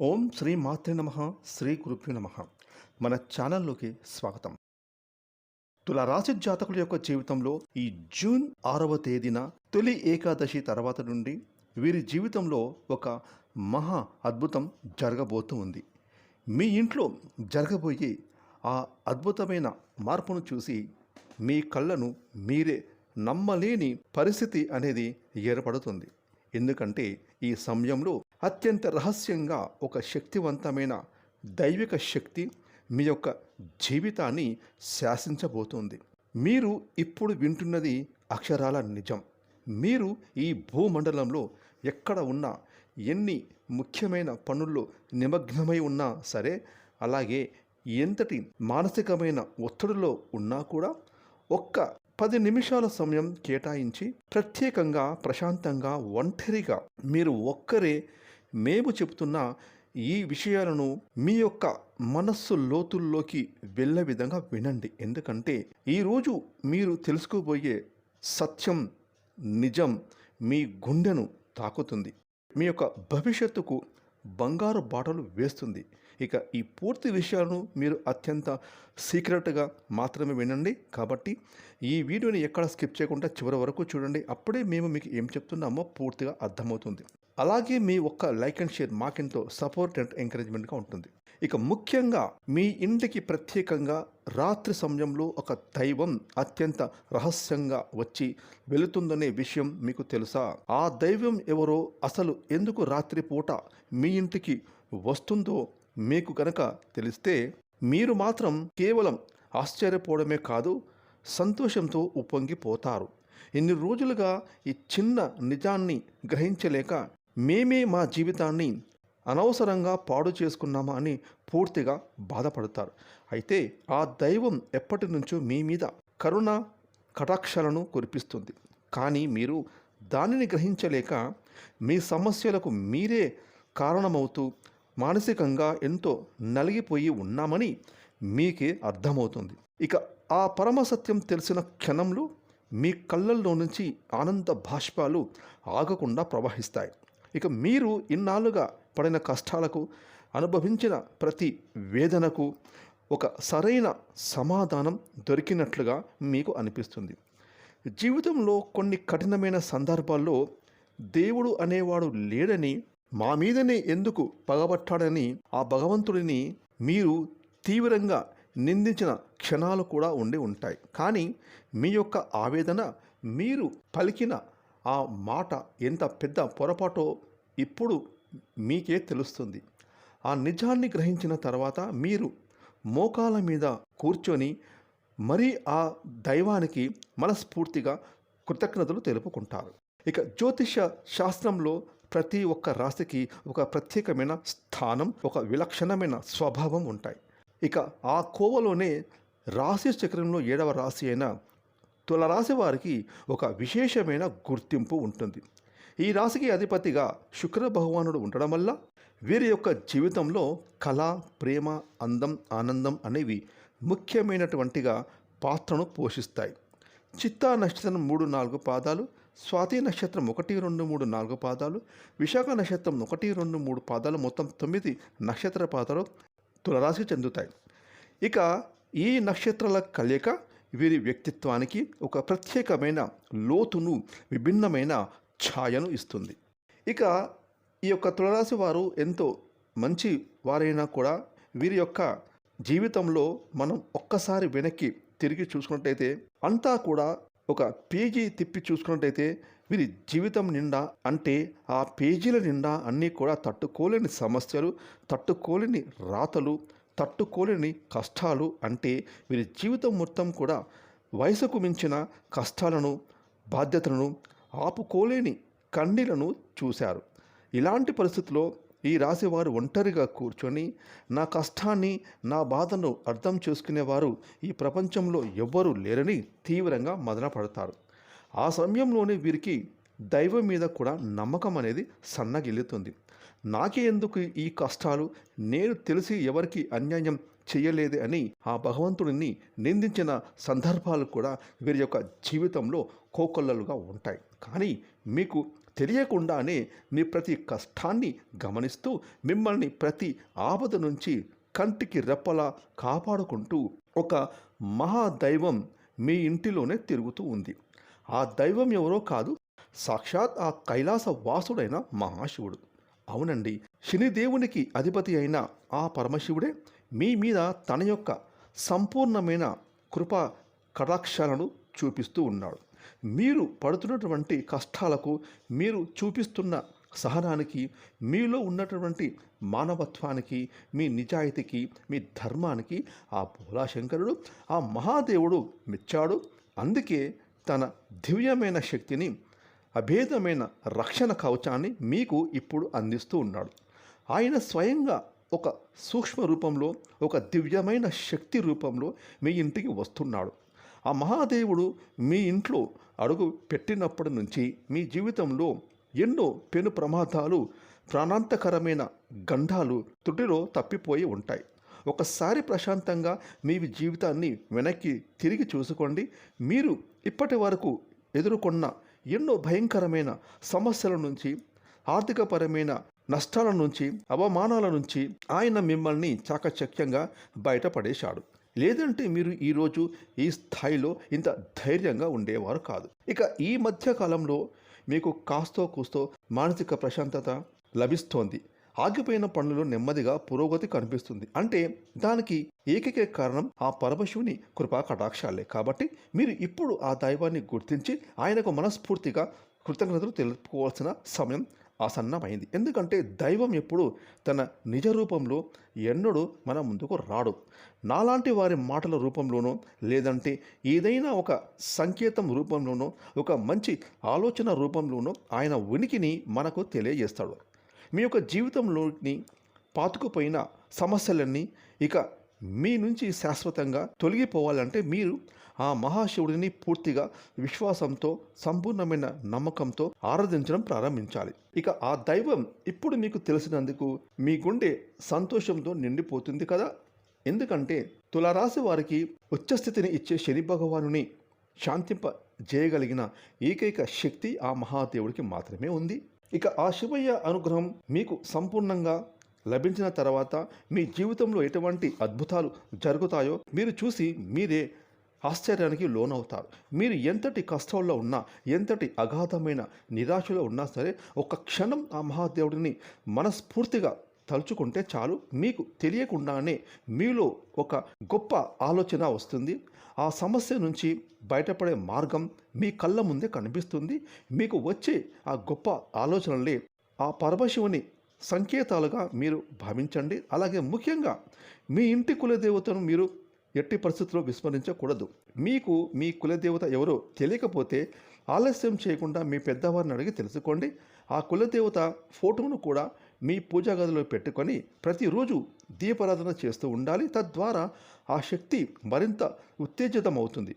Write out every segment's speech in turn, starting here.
ఓం శ్రీ మాతృ నమ శ్రీ గురుభ్యు నమ. మన ఛానల్లోకి స్వాగతం. తులరాశి జాతకుల యొక్క జీవితంలో ఈ జూన్ ఆరవ తేదీన తొలి ఏకాదశి తర్వాత నుండి వీరి జీవితంలో ఒక మహా అద్భుతం జరగబోతూ ఉంది. మీ ఇంట్లో జరగబోయే ఆ అద్భుతమైన మార్పును చూసి మీ కళ్ళను మీరే నమ్మలేని పరిస్థితి అనేది ఏర్పడుతుంది. ఎందుకంటే ఈ సమయంలో అత్యంత రహస్యంగా ఒక శక్తివంతమైన దైవిక శక్తి మీ యొక్క జీవితాన్ని శాసించబోతుంది. మీరు ఇప్పుడు వింటున్నది అక్షరాల నిజం. మీరు ఈ భూమండలంలో ఎక్కడ ఉన్నా ఎన్ని ముఖ్యమైన పనుల్లో నిమగ్నమై ఉన్నా సరే అలాగే ఎంతటి మానసికమైన ఒత్తిడిలో ఉన్నా కూడా ఒక్క పది నిమిషాల సమయం కేటాయించి ప్రత్యేకంగా ప్రశాంతంగా ఒంటరిగా మీరు ఒక్కరే మేము చెబుతున్న ఈ విషయాలను మీ యొక్క మనస్సు లోతుల్లోకి వెళ్ళే విధంగా వినండి. ఎందుకంటే ఈరోజు మీరు తెలుసుకోబోయే సత్యం నిజం మీ గుండెను తాకుతుంది. మీ యొక్క భవిష్యత్తుకు బంగారు బాటలు వేస్తుంది. ఇక ఈ పూర్తి విషయాలను మీరు అత్యంత సీక్రెట్గా మాత్రమే వినండి. కాబట్టి ఈ వీడియోని ఎక్కడ స్కిప్ చేయకుండా చివరి వరకు చూడండి. అప్పుడే మేము మీకు ఏం చెప్తున్నామో పూర్తిగా అర్థమవుతుంది. అలాగే మీ ఒక్క లైక్ అండ్ షేర్ మాకెంతో సపోర్ట్ అండ్ ఎంకరేజ్మెంట్గా ఉంటుంది. ఇక ముఖ్యంగా మీ ఇంటికి ప్రత్యేకంగా రాత్రి సమయంలో ఒక దైవం అత్యంత రహస్యంగా వచ్చి వెళుతుందనే విషయం మీకు తెలుసా? ఆ దైవం ఎవరో అసలు ఎందుకు రాత్రి పూట మీ ఇంటికి వస్తుందో మీకు కనుక తెలిస్తే మీరు మాత్రం కేవలం ఆశ్చర్యపోవడమే కాదు సంతోషంతో ఉప్పొంగిపోతారు. ఇన్ని రోజులుగా ఈ చిన్న నిజాన్ని గ్రహించలేక మేమే మా జీవితాన్ని అనవసరంగా పాడు చేసుకున్నామా అని పూర్తిగా బాధపడతారు. అయితే ఆ దైవం ఎప్పటి నుంచో మీ మీద కరుణ కటాక్షాలను కురిపిస్తుంది. కానీ మీరు దానిని గ్రహించలేక మీ సమస్యలకు మీరే కారణమవుతూ మానసికంగా ఎంతో నలిగిపోయి ఉన్నామని మీకే అర్థమవుతుంది. ఇక ఆ పరమసత్యం తెలిసిన క్షణంలో మీ కళ్ళల్లో నుంచి ఆనంద భాష్పాలు ఆగకుండా ప్రవహిస్తాయి. ఇక మీరు ఇన్నాళ్ళుగా పడిన కష్టాలకు అనుభవించిన ప్రతి వేదనకు ఒక సరైన సమాధానం దొరికినట్లుగా మీకు అనిపిస్తుంది. జీవితంలో కొన్ని కఠినమైన సందర్భాల్లో దేవుడు అనేవాడు లేడని మా మీదనే ఎందుకు పగబట్టాడని ఆ భగవంతుడిని మీరు తీవ్రంగా నిందించిన క్షణాలు కూడా ఉండి ఉంటాయి. కానీ మీ యొక్క ఆవేదన మీరు పలికిన ఆ మాట ఎంత పెద్ద పొరపాటో ఇప్పుడు మీకే తెలుస్తుంది. ఆ నిజాన్ని గ్రహించిన తర్వాత మీరు మోకాల మీద కూర్చొని మరీ ఆ దైవానికి మనస్ఫూర్తిగా కృతజ్ఞతలు తెలుపుకుంటారు. ఇక జ్యోతిష శాస్త్రంలో ప్రతి ఒక్క రాశికి ఒక ప్రత్యేకమైన స్థానం ఒక విలక్షణమైన స్వభావం ఉంటాయి. ఇక ఆ కోవలోనే రాశి చక్రంలో ఏడవ రాశి అయిన తులరాశి వారికి ఒక విశేషమైన గుర్తింపు ఉంటుంది. ఈ రాశికి అధిపతిగా శుక్ర భగవానుడు ఉండడం వల్ల వీరి యొక్క జీవితంలో కళ ప్రేమ అందం ఆనందం అనేవి ముఖ్యమైనటువంటిగా పాత్రను పోషిస్తాయి. చిత్తా నక్షత్రం మూడు నాలుగు పాదాలు స్వాతి నక్షత్రం ఒకటి రెండు మూడు నాలుగు పాదాలు విశాఖ నక్షత్రం ఒకటి రెండు మూడు పాదాలు మొత్తం తొమ్మిది నక్షత్ర పాదాలు తులరాశి చెందుతాయి. ఇక ఈ నక్షత్రాల కలయిక వీరి వ్యక్తిత్వానికి ఒక ప్రత్యేకమైన లోతును విభిన్నమైన ఛాయను ఇస్తుంది. ఇక ఈ యొక్క తులరాశి వారు ఎంతో మంచి వారైనా కూడా వీరి యొక్క జీవితంలో మనం ఒక్కసారి వెనక్కి తిరిగి చూసుకున్నట్టయితే అంతా కూడా ఒక పేజీ తిప్పి చూసుకున్నట్టయితే వీరి జీవితం నిండా అంటే ఆ పేజీల నిండా అన్నీ కూడా తట్టుకోలేని సమస్యలు తట్టుకోలేని రాతలు తట్టుకోలేని కష్టాలు అంటే వీరి జీవితం మొత్తం కూడా వయసుకు మించిన కష్టాలను బాధ్యతలను ఆపుకోలేని కన్నీలను చూశారు. ఇలాంటి పరిస్థితుల్లో ఈ రాశివారు ఒంటరిగా కూర్చొని నా కష్టాన్ని నా బాధను అర్థం చేసుకునేవారు ఈ ప్రపంచంలో ఎవ్వరూ లేరని తీవ్రంగా మదనపడతారు. ఆ సమయంలోనే వీరికి దైవం మీద కూడా నమ్మకం అనేది సన్నగిల్లుతుంది. నాకే ఎందుకు ఈ కష్టాలు? నేను తెలిసి ఎవరికి అన్యాయం చేయలేదు అని ఆ భగవంతుడిని నిందించిన సందర్భాలు కూడా వీరి యొక్క జీవితంలో కోకొల్లలుగా ఉంటాయి. కానీ మీకు తెలియకుండానే మీ ప్రతి కష్టాన్ని గమనిస్తూ మిమ్మల్ని ప్రతి ఆపద నుంచి కంటికి రెప్పలా కాపాడుకుంటూ ఒక మహాదైవం మీ ఇంటిలోనే తిరుగుతూ ఉంది. ఆ దైవం ఎవరో కాదు సాక్షాత్ ఆ కైలాస వాసుడైన మహాశివుడు. అవునండి. శనిదేవునికి అధిపతి అయిన ఆ పరమశివుడే మీ మీద తన యొక్క సంపూర్ణమైన కృప కటాక్షాలను చూపిస్తూ ఉన్నాడు. మీరు పడుతున్నటువంటి కష్టాలకు మీరు చూపిస్తున్న సహనానికి మీలో ఉన్నటువంటి మానవత్వానికి మీ నిజాయితీకి మీ ధర్మానికి ఆ భోలాశంకరుడు ఆ మహాదేవుడు మెచ్చాడు. అందుకే తన దివ్యమైన శక్తిని అభేదమైన రక్షణ కవచాన్ని మీకు ఇప్పుడు అందిస్తూ ఉన్నాడు. ఆయన స్వయంగా ఒక సూక్ష్మ రూపంలో ఒక దివ్యమైన శక్తి రూపంలో మీ ఇంటికి వస్తున్నాడు. ఆ మహాదేవుడు మీ ఇంట్లో అడుగు పెట్టినప్పటి నుంచి మీ జీవితంలో ఎన్నో పెను ప్రమాదాలు ప్రాణాంతకరమైన గంధాలు తుటిలో తప్పిపోయి ఉంటాయి. ఒకసారి ప్రశాంతంగా మీ జీవితాన్ని వెనక్కి తిరిగి చూసుకోండి. మీరు ఇప్పటి వరకు ఎదుర్కొన్న ఎన్నో భయంకరమైన సమస్యల నుంచి ఆర్థికపరమైన నష్టాల నుంచి అవమానాల నుంచి ఆయన మిమ్మల్ని చాకచక్యంగా బయటపడేశాడు. లేదంటే మీరు ఈరోజు ఈ స్థాయిలో ఇంత ధైర్యంగా ఉండేవారు కాదు. ఇక ఈ మధ్య కాలంలో మీకు కాస్తో కూస్తో మానసిక ప్రశాంతత లభిస్తోంది. ఆగిపోయిన పనులు నెమ్మదిగా పురోగతి కనిపిస్తుంది. అంటే దానికి ఏకైక కారణం ఆ పరమశివుని కృపా కటాక్షాలే. కాబట్టి మీరు ఇప్పుడు ఆ దైవాన్ని గుర్తించి ఆయనకు మనస్ఫూర్తిగా కృతజ్ఞతలు తెలుపుకోవాల్సిన సమయం ఆసన్నమైంది. ఎందుకంటే దైవం ఎప్పుడు తన నిజ రూపంలో ఎన్నడూ మన ముందుకు రాడు. నాలాంటి వారి మాటల రూపంలోనో లేదంటే ఏదైనా ఒక సంకేతం రూపంలోనో ఒక మంచి ఆలోచన రూపంలోనో ఆయన ఉనికిని మనకు తెలియజేస్తాడు. మీ యొక్క జీవితంలోని పాతుకుపోయిన సమస్యలన్నీ ఇక మీ నుంచి శాశ్వతంగా తొలగిపోవాలంటే మీరు ఆ మహాశివుడిని పూర్తిగా విశ్వాసంతో సంపూర్ణమైన నమ్మకంతో ఆరాధించడం ప్రారంభించాలి. ఇక ఆ దైవం ఇప్పుడు మీకు తెలిసినందుకు మీ గుండె సంతోషంతో నిండిపోతుంది కదా? ఎందుకంటే తులారాశి వారికి ఉచ్చస్థితిని ఇచ్చే శని భగవానుని శాంతింప చేయగలిగిన ఏకైక శక్తి ఆ మహాదేవుడికి మాత్రమే ఉంది. ఇక ఆ శివయ్య అనుగ్రహం మీకు సంపూర్ణంగా లభించిన తర్వాత మీ జీవితంలో ఎటువంటి అద్భుతాలు జరుగుతాయో మీరు చూసి మీరే ఆశ్చర్యానికి లోనవుతారు. మీరు ఎంతటి కష్టంలో ఉన్నా ఎంతటి అగాధమైన నిరాశలో ఉన్నా సరే ఒక క్షణం ఆ మహాదేవుడిని మనస్ఫూర్తిగా తలుచుకుంటే చాలు. మీకు తెలియకుండానే మీలో ఒక గొప్ప ఆలోచన వస్తుంది. ఆ సమస్య నుంచి బయటపడే మార్గం మీ కళ్ళ ముందే కనిపిస్తుంది. మీకు వచ్చే ఆ గొప్ప ఆలోచనల్ని ఆ పరమశివుని సంకేతాలుగా మీరు భావించండి. అలాగే ముఖ్యంగా మీ ఇంటి కులదేవతను మీరు ఎట్టి పరిస్థితుల్లో విస్మరించకూడదు. మీకు మీ కులదేవత ఎవరో తెలియకపోతే ఆలస్యం చేయకుండా మీ పెద్దవారిని అడిగి తెలుసుకోండి. ఆ కులదేవత ఫోటోను కూడా మీ పూజా గదిలో పెట్టుకొని ప్రతిరోజు దీపారాధన చేస్తూ ఉండాలి. తద్వారా ఆ శక్తి మరింత ఉత్తేజితమవుతుంది.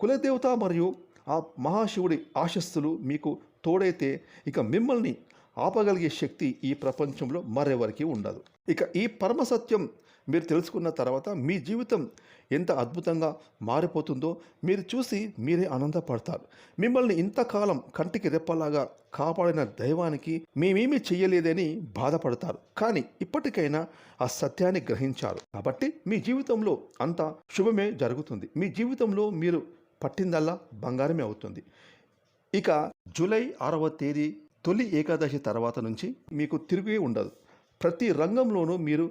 కులదేవత మరియు ఆ మహాశివుడి ఆశస్సులు మీకు తోడైతే ఇక మిమ్మల్ని ఆపగలిగే శక్తి ఈ ప్రపంచంలో మరెవరికి ఉండదు. ఇక ఈ పరమ సత్యం మీరు తెలుసుకున్న తర్వాత మీ జీవితం ఎంత అద్భుతంగా మారిపోతుందో మీరు చూసి మీరే ఆనందపడతారు. మిమ్మల్ని ఇంతకాలం కంటికి రెప్పలాగా కాపాడిన దైవానికి మేమేమీ చెయ్యలేదని బాధపడతారు. కానీ ఇప్పటికైనా ఆ సత్యాన్ని గ్రహించారు. కాబట్టి మీ జీవితంలో అంతా శుభమే జరుగుతుంది. మీ జీవితంలో మీరు పట్టిందల్లా బంగారమే అవుతుంది. ఇక జూలై ఆరవ తేదీ తొలి ఏకాదశి తర్వాత నుంచి మీకు తిరిగే ఉండదు. ప్రతి రంగంలోనూ మీరు